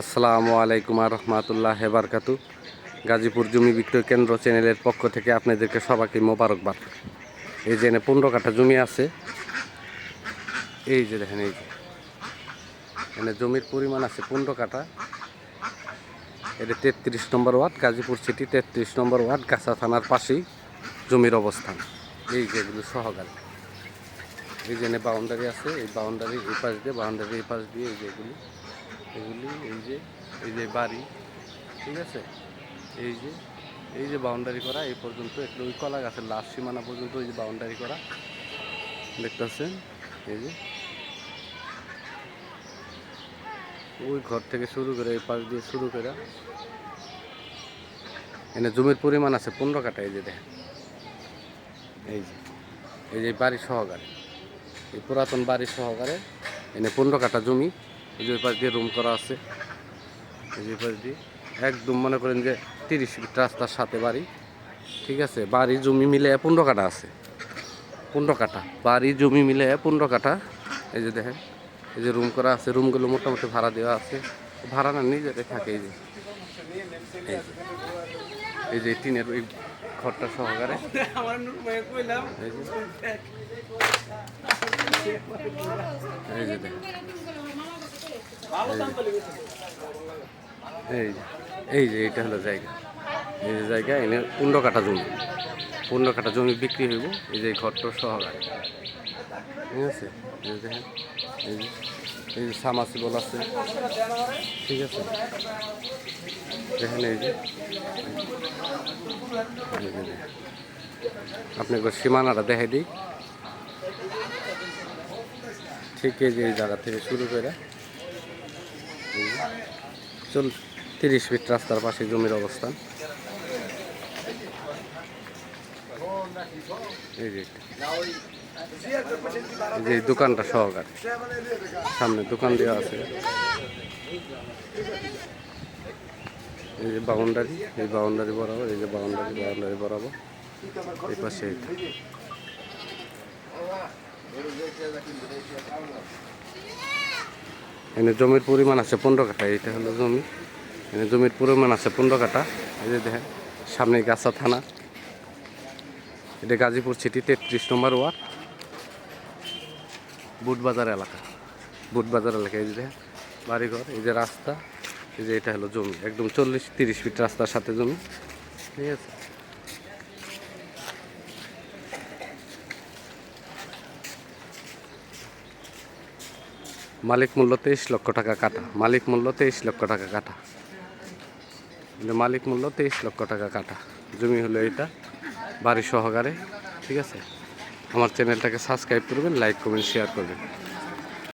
আসসালামু আলাইকুম রহমতুল্লাহ হেবারকাতু গাজীপুর জমি বিক্রয় কেন্দ্র চ্যানেলের পক্ষ থেকে আপনাদেরকে সবাইকে মোবারকবাদ। এই যে এনে পনেরো কাঠা জমি আছে। এই যে দেখেন, এই যে। এনে জমির পরিমাণ আছে পনেরো কাঠা। এটা তেত্রিশ নম্বর ওয়ার্ড, গাজীপুর সিটি তেত্রিশ নম্বর ওয়ার্ড, গাছা থানার পাশেই জমির অবস্থান। এই যেগুলো সহকারী। এই যে বাউন্ডারি আছে, এই বাউন্ডারি এই পাশ দিয়ে, বাউন্ডারি এই পাশ দিয়ে, এই এগুলি। এই যে এই যে বাড়ি, ঠিক আছে? এই যে এই যে বাউন্ডারি করা, এই পর্যন্ত একটু ওই কলা গাছের লাস্ট সীমানা পর্যন্ত ওই যে বাউন্ডারি করা, দেখতেছেন? এই যে, ওই ঘর থেকে শুরু করে এই পাশ দিয়ে শুরু করে, এনে জমির পরিমাণ আছে পনেরো কাটা এই যে দেখেন। এই যে এই যে বাড়ি সহকারে, এই পুরাতন বাড়ি সহকারে এনে পনেরো কাটা জমি এই যে ওই পাশ দিয়ে রুম করা আছে। এই যে পাশ দিয়ে একদম মনে করেন যে তিরিশ ফিট রাস্তার সাথে বাড়ি, ঠিক আছে? বাড়ি, জমি মিলে পনেরো কাটা আছে। পনেরো কাটা বাড়ি, জমি মিলে পনেরো কাটা এই যে দেখেন, এই যে রুম করা আছে। রুমগুলো মোটামুটি ভাড়া দেওয়া আছে। ভাড়া না নিজেদের থাকে, এই যে। এই যে। টিনের ওই ঘরটা সহকারে। এই যে দেখেন। এই এই যে এইটা হলো জায়গা। এই যে জায়গা, এনে পনেরো কাঠা জমি। পনেরো কাঠা জমি বিক্রি হইব। এই যে ঘরটার সহকারে ঠিক আছে? এই যে এই যে আছে। ঠিক আছে? দেখেন এই যে। আপনাকে সীমানাটা দেখাই দিই। ঠিক এই যে এই জায়গা থেকে শুরু করে চল, তিরিশ ফিট রাস্তার পাশে জমির অবস্থান। এই যে দোকানটা সহকারে। সামনে দোকান দেওয়া আছে। এই যে বাউন্ডারি, এই বাউন্ডারি বরাবর, এই যে বাউন্ডারি বাউন্ডারি বরাবর। এই পাশে এনে জমির পরিমাণ আছে পনেরো কাঠা, এইটা হলো জমি। এনে জমির পরিমাণ আছে পনেরো কাঠা। এই যে দেখেন সামনে গাছা থানা। এটা গাজীপুর সিটি তেত্রিশ নম্বর ওয়ার্ড, বুটবাজার এলাকা। বুটবাজার এলাকা, এই যে দেখেন, বাড়িঘর, এই যে রাস্তা, এই যে এটা হলো জমি। একদম চল্লিশ, তিরিশ ফিট রাস্তার সাথে জমি। ঠিক আছে? মালিক মূল্য তেইশ লক্ষ টাকা কাটা। মালিক মূল্য তেইশ লক্ষ টাকা কাটা। মালিক মূল্য তেইশ লক্ষ টাকা কাটা। জমি হলো এটা বাড়ি সহকারে, ঠিক আছে? আমার চ্যানেলটাকে সাবস্ক্রাইব করবেন, লাইক করবেন শেয়ার করবেন।